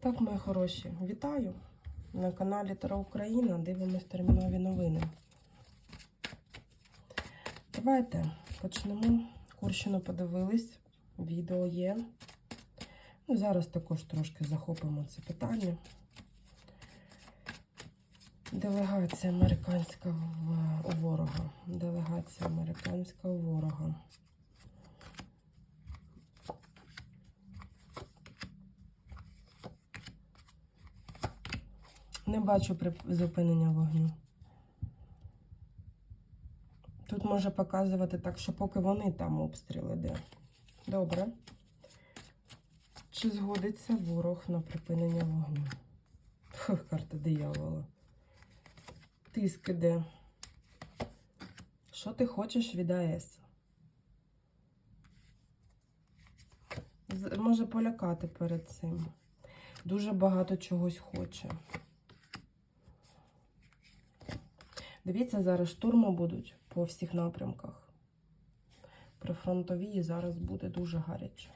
Так, мої хороші, вітаю на каналі Таро Україна. Дивимось термінові новини. Давайте почнемо. Курщину подивились, відео є. Ну, зараз також трошки захопимо це питання. Делегація американська в, у ворога. Делегація американська у ворога. Не бачу призупинення вогню. Тут може показувати так, що поки вони там обстріл іде. Добре. Чи згодиться ворог на припинення вогню? Фух, карта диявола. Тиск іде. Що ти хочеш від АЕС? Може полякати перед цим. Дуже багато чогось хоче. Дивіться, зараз штурми будуть по всіх напрямках. При фронтовій зараз буде дуже гаряче.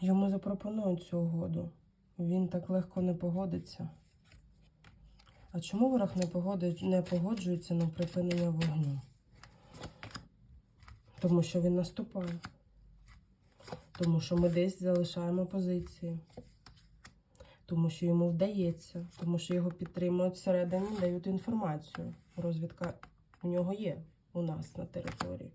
Йому запропонують цю угоду. Він так легко не погодиться. А чому ворог не, погодить, не погоджується на припинення вогню? Тому що він наступає. Тому що ми десь залишаємо позиції. Тому що йому вдається, тому що його підтримують всередині, дають інформацію. Розвідка у нього є у нас на території.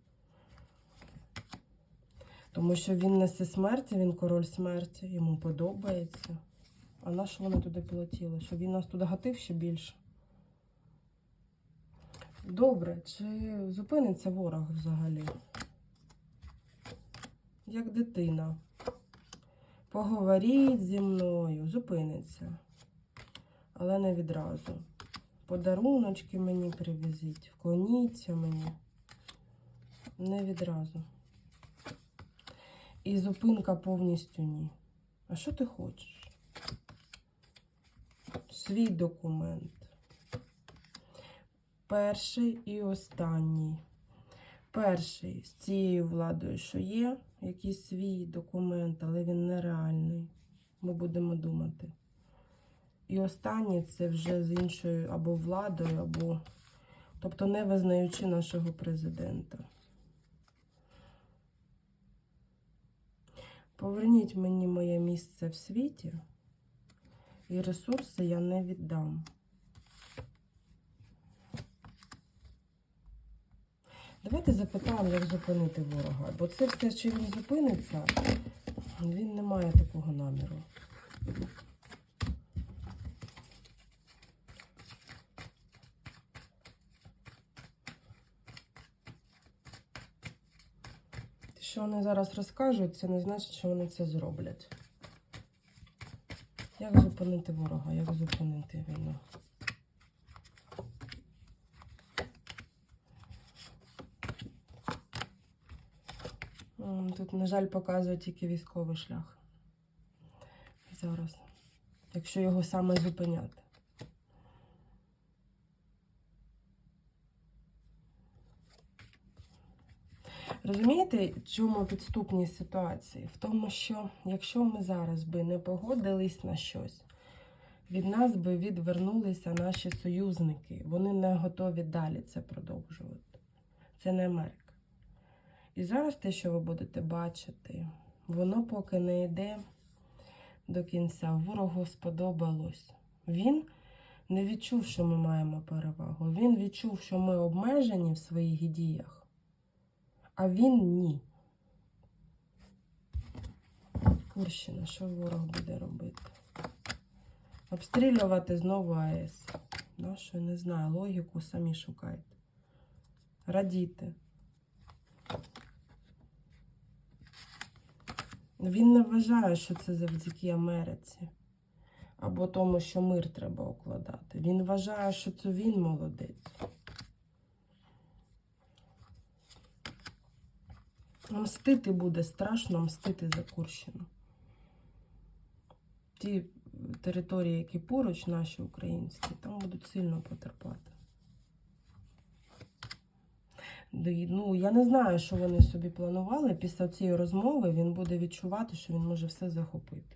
Тому що він несе смерті, він король смерті, йому подобається. А на що вони туди полетіли? Щоб він нас туди гатив ще більше. Добре, чи зупиниться ворог взагалі? Як дитина. Поговоріть зі мною, зупиниться. Але не відразу. Подаруночки мені привезіть, вклоніться мені. Не відразу. І зупинка повністю ні. А що ти хочеш? Свій документ. Перший і останній. Перший з цією владою, що є, якийсь свій документ, але він нереальний. Ми будемо думати. І останній це вже з іншою або владою, або. Тобто не визнаючи нашого президента. Поверніть мені моє місце в світі, і ресурси я не віддам. Давайте запитаємо, як зупинити ворога. Бо це все, чи він зупиниться, він не має такого наміру. Що вони зараз розкажуть, це не значить, що вони це зроблять. Як зупинити ворога? Як зупинити війну? Тут, на жаль, показує тільки військовий шлях. Зараз. Якщо його саме зупиняти. Розумієте, чому підступність ситуації? В тому, що якщо ми зараз би не погодились на щось, від нас би відвернулися наші союзники. Вони не готові далі це продовжувати. Це не Америка. І зараз те, що ви будете бачити, воно поки не йде до кінця. Ворогу сподобалось. Він не відчув, що ми маємо перевагу. Він відчув, що ми обмежені в своїх діях. А він ні. Курщина, що ворог буде робити? Обстрілювати знову АЕС. Нащо, не знаю, логіку самі шукайте. Радіти. Він не вважає, що це завдяки Америці. Або тому, що мир треба укладати. Він вважає, що це він молодець. Мстити буде страшно мстити за Курщину. Ті території, які поруч, наші українські, там будуть сильно потерпати. Ну, я не знаю, що вони собі планували. Після цієї розмови він буде відчувати, що він може все захопити.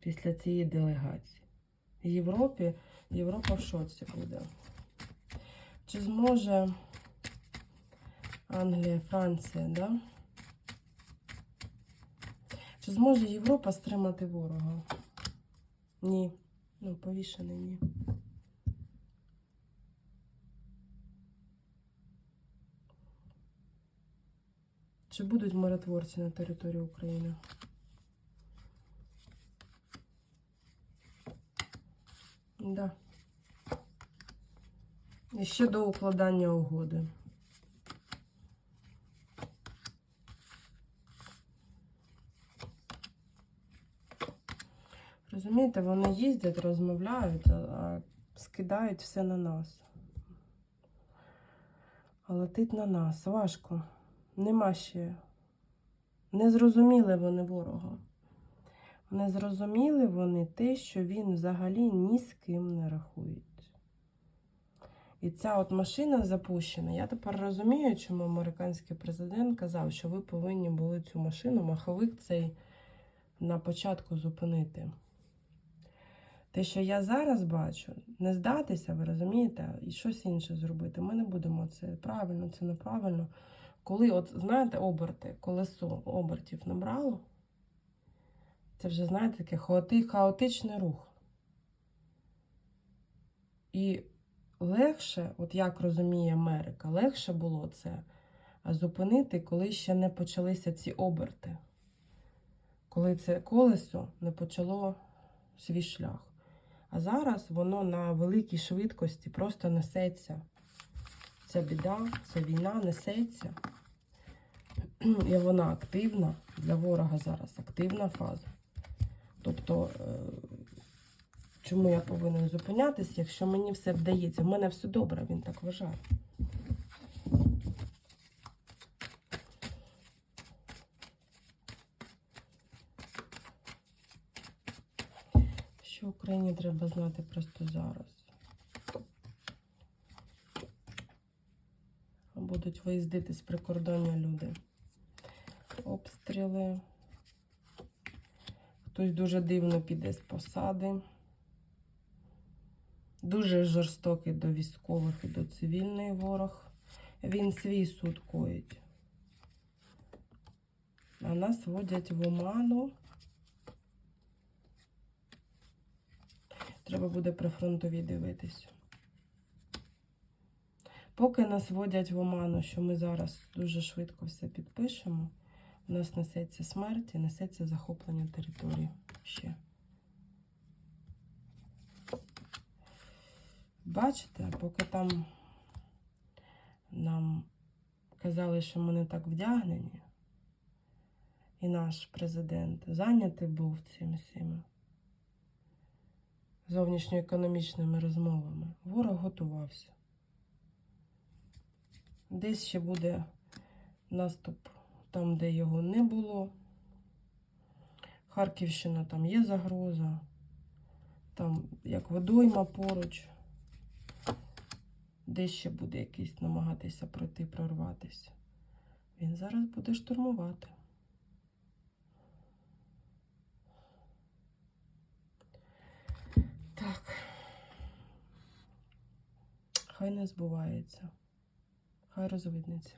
Після цієї делегації. Європі, Європа в шоці буде. Чи зможе Англія, Франція, да? Чи зможе Європа стримати ворога? Ні. Ну, повішений ні. Чи будуть миротворці на території України? Да. І ще до укладання угоди. Розумієте, вони їздять, розмовляють, а- скидають все на нас. А летить на нас. Важко. Нема ще. Не зрозуміли вони ворога. Не зрозуміли вони те, що він взагалі ні з ким не рахується. І ця от машина запущена. Я тепер розумію, чому американський президент казав, що ви повинні були цю машину, маховик цей на початку зупинити. Те, що я зараз бачу, не здатися, ви розумієте, і щось інше зробити. Ми не будемо це правильно, це неправильно. Коли, от знаєте, оберти, колесо обертів набрало, це вже, знаєте, таке хаоти- хаотичний рух. І легше, от як розуміє Америка, легше було це зупинити, коли ще не почалися ці оберти. Коли це колесо не почало свій шлях. А зараз воно на великій швидкості просто несеться. Ця біда, ця війна несеться. І вона активна для ворога зараз, активна фаза. Тобто, е, чому я повинен зупинятися, якщо мені все вдається? В мене все добре, він так вважає. Що Україні треба знати просто зараз? Будуть виїздити з прикордоння люди. Обстріли. Хтось дуже дивно піде з посади. Дуже жорстокий до військових і до цивільний ворог. Він свій суд коїть. А нас водять в оману. Треба буде при фронтовій дивитись. Поки нас водять в оману, що ми зараз дуже швидко все підпишемо, у нас несеться смерть і несеться захоплення території ще. Бачите, поки там нам казали, що ми не так вдягнені, і наш президент зайнятий був цим всім зовнішньоекономічними розмовами. Ворог готувався. Десь ще буде наступ там, де його не було. Харківщина там є загроза, там як водойма поруч, десь ще буде якийсь намагатися пройти, прорватися. Він зараз буде штурмувати. Так. Хай не збувається. Хай розвиднеться.